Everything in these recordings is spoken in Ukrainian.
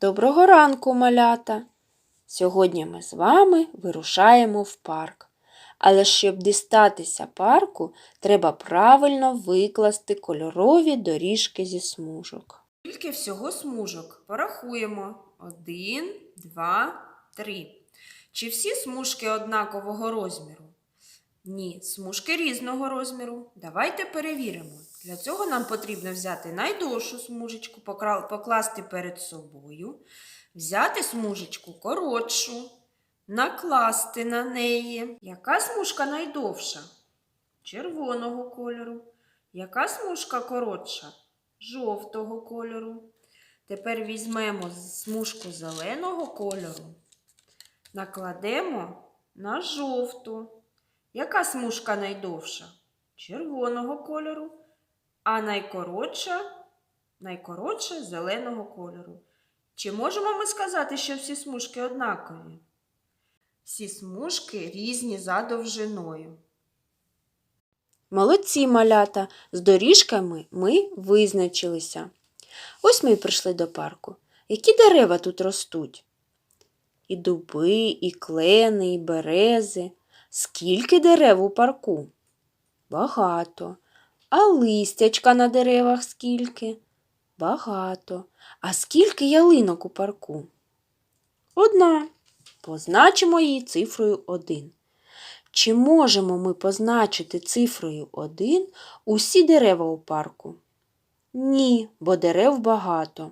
Доброго ранку, малята! Сьогодні ми з вами вирушаємо в парк. Але щоб дістатися парку, треба правильно викласти кольорові доріжки зі смужок. Скільки всього смужок? Порахуємо. Один, два, три. Чи всі смужки однакового розміру? Ні, смужки різного розміру. Давайте перевіримо. Для цього нам потрібно взяти найдовшу смужечку, покласти перед собою, взяти смужечку коротшу, накласти на неї. Яка смужка найдовша? Червоного кольору. Яка смужка коротша? Жовтого кольору. Тепер візьмемо смужку зеленого кольору, накладемо на жовту. Яка смужка найдовша? Червоного кольору, а найкоротша, найкоротша зеленого кольору. Чи можемо ми сказати, що всі смужки однакові? Всі смужки різні за довжиною. Молодці малята, з доріжками ми визначилися. Ось ми й прийшли до парку. Які дерева тут ростуть? І дуби, і клени, і берези. Скільки дерев у парку? Багато. А листячка на деревах скільки? Багато. А скільки ялинок у парку? Одна. Позначимо її цифрою 1. Чи можемо ми позначити цифрою 1 усі дерева у парку? Ні, бо дерев багато.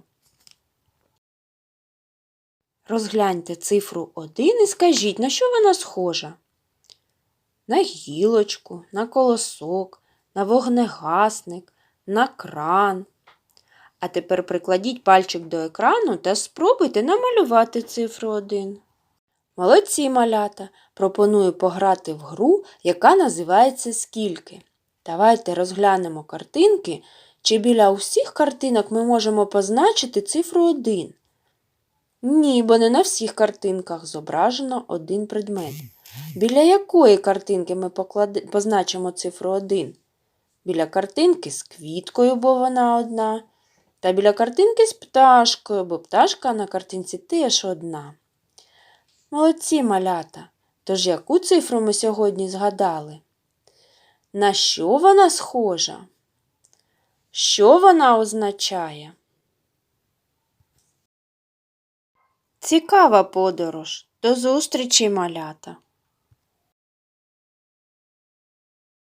Розгляньте цифру 1 і скажіть, на що вона схожа? На гілочку, на колосок, на вогнегасник, на кран. А тепер прикладіть пальчик до екрану та спробуйте намалювати цифру 1. Молодці малята! Пропоную пограти в гру, яка називається Скільки. Давайте розглянемо картинки, чи біля усіх картинок ми можемо позначити цифру 1. Ні, бо не на всіх картинках зображено один предмет. Біля якої картинки ми поклади... позначимо цифру 1? Біля картинки з квіткою, бо вона одна. Та біля картинки з пташкою, бо пташка на картинці теж одна. Молодці малята. Тож яку цифру ми сьогодні згадали? На що вона схожа? Що вона означає? Цікава подорож. До зустрічі, малята!